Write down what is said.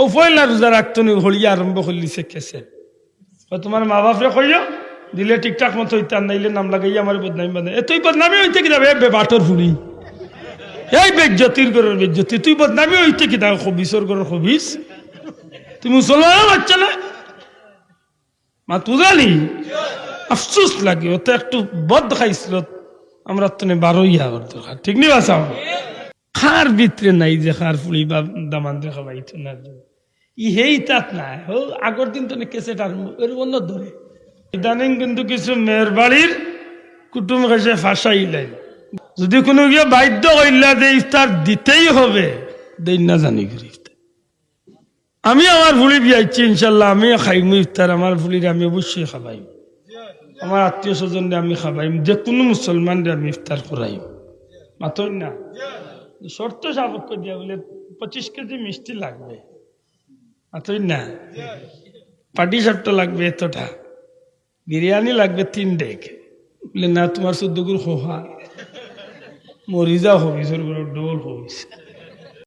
ও পয়লা রোজা রাখতো নি হলিয়া আরম্ভ করলিছে কেসে। তোমার মা বাপরে কইও দিলে ঠিকঠাক মতো হইতার নাইলে নাম লাগাই আমার বদনামি বান্ধে এ, তুই বদনামি হইতে কি যাবে বে, বাটর ফুড়ি এই বেজ্জতির গরের বেজ্জতি তুই বদনামি হইতে কি দাও খবিসর গরের খবিস। তুই মুসলমান বাচ্চা না? মা, তুজালি? আফসোস লাগে, ও তো একটু বদ খাইছিল। আমরা তো বারো ইয়া করতে ঠিক নি বাসাও খার ভিতরে নাই যে খার ফুলি বা দামান দেখা পাইতো না ই হেই তাত নাই ও আগর দিন তো কেসে টার এর অন্য ধরে ইদানিং কিন্তু কিছু মেয়ের বাড়ির কুটুম কাছে ফাঁসাইলেন যদি কোনো গিয়ে বাধ্য হইলা যে ইফতার দিতেই হবে দেই না জানি করি ইফতার। আমি আমার ভুলি বিয়াইছি ইনশাল্লাহ আমি খাইমু ইফতার আমার ভুলির আমি অবশ্যই খাবাইম আমার আত্মীয় স্বজনরে আমি খাবাইম যে কোনো মুসলমানরে আমি ইফতার করাইম মাতই না শর্ত সাপেক্ষ দিয়া বলে পঁচিশ কেজি মিষ্টি লাগবে। না। পাটি শর্ত লাগবে এতটা। বিরিয়ানি লাগবে তিন ডেক। বলে, না, তোমার চোদ্দ হোহা মরিজা হবিস ডোল হবিস